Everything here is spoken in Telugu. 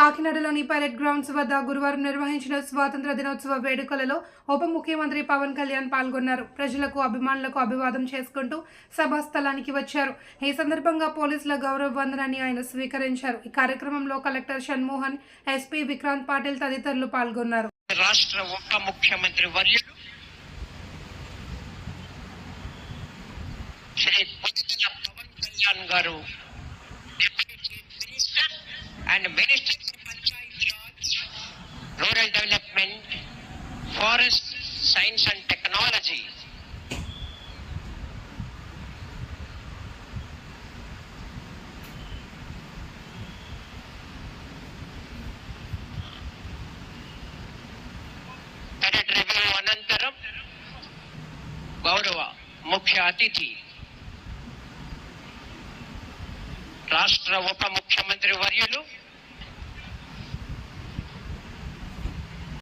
కాకినాడలోని పైలట్ గ్రౌండ్స్ వద్ద గురువారం నిర్వహించిన స్వాతంత్ర దినోత్సవ వేడుకలలో ఉప ముఖ్యమంత్రి పవన్ కళ్యాణ్ పాల్గొన్నారు. ప్రజలకు అభిమానులకు అభివాదం చేసుకుంటూ సభా స్థలానికి వచ్చారు. ఈ సందర్భంగా పోలీసుల గౌరవ వందనాన్ని ఆయన స్వీకరించారు. ఈ కార్యక్రమంలో కలెక్టర్ షణ్మోహన్ ఎస్పీ విక్రాంత్ పాటిల్ తదితరులు పాల్గొన్నారు. రాష్ట్ర ఉప ముఖ్యమంత్రి శ్రీ పవన్ కళ్యాణ్ గారు ఫారెస్ట్ సైన్స్ అండ్ టెక్నాలజీ పెరడ్ రివ్యూ అనంతరం గౌరవ ముఖ్య అతిథి రాష్ట్ర ఉప ముఖ్యమంత్రి వర్యులు